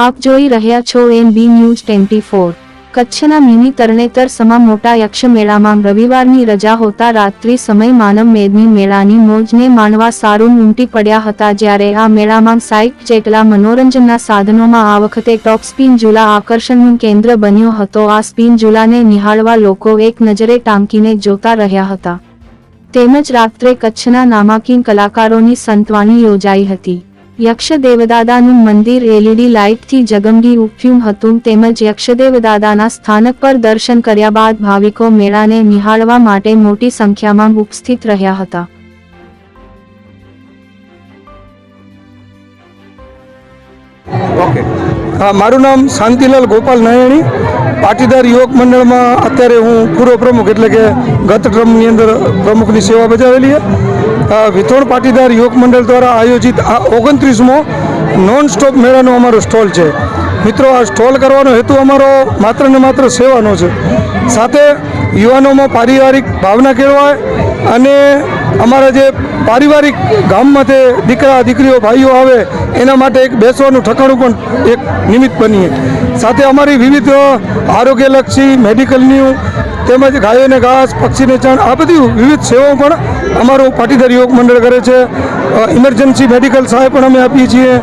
આપ જોઈ રહ્યા છો N B news twenty four. કચ્છના મિની તરણેતર સમા મોટા યક્ષ મેળામાં રવિવારની રજા હોતા રાત્રિ સમય માનવ મેદની મેળાની મોજને માણવા સારું ઉમટી પડ્યા હતા જ્યારે આ મેળામાં સાઈટ જેટલા મનોરંજનના સાધનોમાં આ વખતે ટોપ સ્પિન ઝૂલા આકર્ષણનું કેન્દ્ર બન્યો હતો. આ સ્પિન ઝૂલાને નિહાળવા લોકો એક નજરે ટાંકીને જોતા રહ્યા હતા. તેમજ રાત્રે કચ્છના નામાંકિન કલાકારોની સંતવાણી યોજાઈ હતી. યક્ષ દેવદાદાનું મંદિર એલઈડી લાઇટથી જગમગી ઉઠ્યું હતું તેમજ યક્ષદેવદાદાના સ્થાનક પર દર્શન કર્યા બાદ ભાવિકો મેળાને નિહાળવા માટે મોટી સંખ્યામાં ઉપસ્થિત રહ્યા હતા. મારું નામ શાંતિલાલ ગોપાલ નાયણી. પાટીદાર યુવક મંડળમાં અત્યારે હું પૂર્વ પ્રમુખ, એટલે કે ગત ટ્રમની અંદર પ્રમુખની સેવા બજાવેલી છે. અ, વિથોડ પાટીદાર યુવક મંડળ દ્વારા આયોજિત આ ઓગણત્રીસમો નોન સ્ટોપ મેળાનો અમારો સ્ટોલ છે. મિત્રો આ સ્ટોલ કરવાનો હેતુ અમારો માત્ર ને માત્ર સેવાનો છે. સાથે યુવાનોમાં પારિવારિક ભાવના કેળવાય અને અમારા જે પારિવારિક ગામમાં તે દીકરા દીકરીઓ ભાઈઓ આવે એના માટે એક બેસવાનું ઠકાણું પણ એક નિમિત્ત બનીએ. સાથે અમારી વિવિધ આરોગ્યલક્ષી મેડિકલની તેમજ ગાયોને ઘાસ પક્ષીને ચણ આ બધી વિવિધ સેવાઓ પણ અમારું પાટીદાર યુવક મંડળ કરે છે. ઇમરજન્સી મેડિકલ સહાય પણ અમે આપીએ છીએ.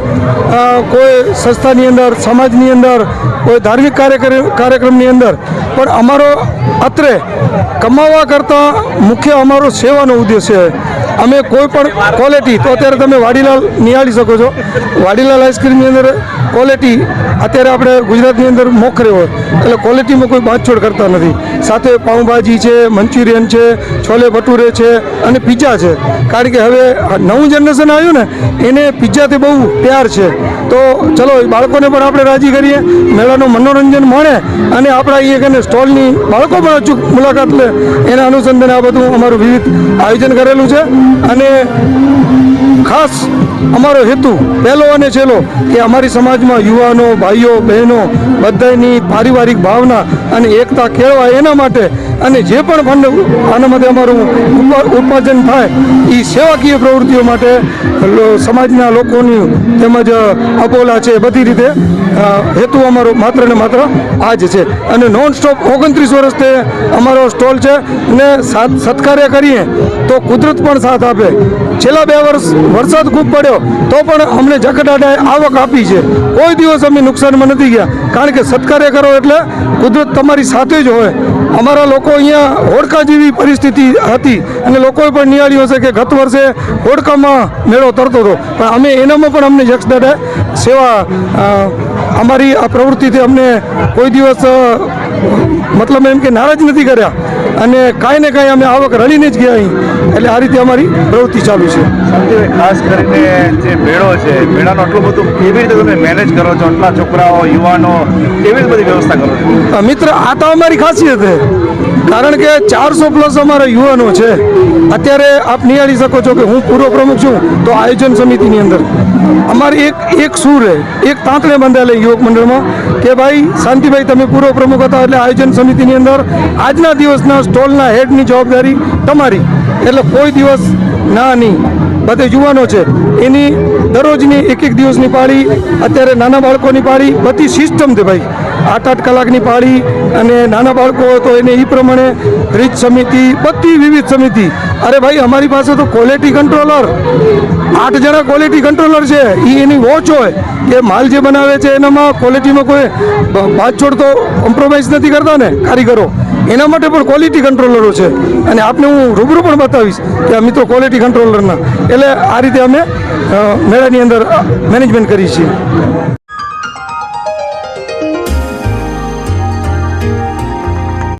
કોઈ સંસ્થાની અંદર, સમાજની અંદર, કોઈ ધાર્મિક કાર્યક્રમ, કાર્યક્રમની અંદર. પણ અમારો અત્રે કમાવા કરતાં મુખ્ય અમારો સેવાનો ઉદ્દેશ્ય છે. અમે કોઈ પણ ક્વોલિટી તો અત્યારે તમે વાડીલાલ નિહાળી શકો છો. વાડીલાલ આઈસ્ક્રીમની અંદર ક્વોલિટી અત્યારે આપણે ગુજરાતની અંદર મોખરે હોય. એટલે ક્વોલિટીમાં કોઈ બાંધછોડ કરતા નથી. સાથે પાઉંભાજી છે, મંચુરિયન છે, છોલે ભટુરે છે અને પિઝા છે. કારણ કે હવે નવું જનરેશન આવ્યું ને, એને પિઝાથી બહુ પ્યાર છે. તો ચલો બાળકોને પણ આપણે રાજી કરીએ. મેળાનું મનોરંજન મળે અને આપણા એક અને સ્ટોલની બાળકો પણ અચૂક મુલાકાત લે. એના અનુસંધાને આ બધું અમારું વિવિધ આયોજન કરેલું છે. અને ખાસ અમારો હેતુ પહેલો અને છેલ્લો કે અમારી સમાજમાં યુવાનો, ભાઈઓ, બહેનો બધાની પારિવારિક ભાવના અને એકતા કેળવાય એના માટે અને જે પણ ફંડ આના માટે અમારું ઉપાર્જન થાય એ સેવાકીય પ્રવૃત્તિઓ માટે સમાજના લોકોની તેમજ અબોલા છે બધી રીતે હેતુ અમારો માત્ર ને માત્ર આ જ છે. અને નોન સ્ટોપ ઓગણત્રીસ વર્ષ તે અમારો સ્ટોલ છે ને સાત સત્કાર્ય કરીએ તો કુદરત પણ સાથ આપે. છેલ્લા બે વર્ષ વરસાદ ખૂબ પડ્યો. તો પણ અમને જકડાડાએ આવક આપી છે. કોઈ દિવસ અમે નુકસાનમાં નથી ગયા. કારણ કે સત્કાર્ય કરો એટલે કુદરત તમારી સાથે જ હોય. અમારા લોકો અહીંયા હોડકા જેવી પરિસ્થિતિ હતી અને લોકોએ પણ નિહાળ્યું હશે કે ગત વર્ષે હોડકામાં મેળો તરતો હતો. પણ અમે એનામાં પણ અમને યક્ષ સેવા અમારી આ પ્રવૃત્તિથી અમને કોઈ દિવસ મતલબ એમ કે નારાજ નથી કર્યા. અને કાંઈ ને કાંઈ અમે આવક રળીને જ ગયા અહીં. એટલે આ રીતે અમારી પ્રવૃત્તિ ચાલુ છે. ખાસ કરીને જે મેળો છે મેળાનો આટલું બધું કેવી રીતે તમે મેનેજ કરો છો? આટલા છોકરાઓ યુવાનો કેવી રીતે બધી વ્યવસ્થા કરો છો? મિત્ર આ તો અમારી ખાસિયત છે. કારણ કે ચારસો પ્લસ અમારા યુવાનો છે. અત્યારે આપ નિહાળી શકો છો કે હું પૂર્વ પ્રમુખ છું તો આયોજન સમિતિની અંદર. અમારી એક એક સૂર રહે એક તાંતણે બંધાયેલા યુવક મંડળમાં કે ભાઈ શાંતિભાઈ તમે પૂર્વ પ્રમુખ હતા એટલે આયોજન સમિતિની અંદર આજના દિવસના સ્ટોલના હેડની જવાબદારી તમારી. એટલે કોઈ દિવસ ના નહીં. બધે યુવાનો છે. એની દરરોજની એક એક દિવસની પાળી, અત્યારે નાના બાળકોની પાળી, બધી સિસ્ટમ છે ભાઈ. આઠ આઠ કલાકની પાળી અને નાના બાળકો તો એને એ પ્રમાણે રીત સમિતિ, બધી વિવિધ સમિતિ. અરે ભાઈ, અમારી પાસે તો ક્વોલિટી કંટ્રોલર આઠ જણા ક્વોલિટી કંટ્રોલર છે. એ એની વોચ હોય કે માલ જે બનાવે છે એનામાં ક્વોલિટીમાં કોઈ બ- તો કોમ્પ્રોમાઇઝ નથી કરતા ને. કારીગરો. એના માટે પણ ક્વોલિટી કંટ્રોલરો છે. અને આપને હું રૂબરૂ પણ બતાવીશ કે આ મિત્રો ક્વોલિટી કંટ્રોલરના એટલે આ રીતે અમે મેળાની અંદર મેનેજમેન્ટ કરીએ છીએ.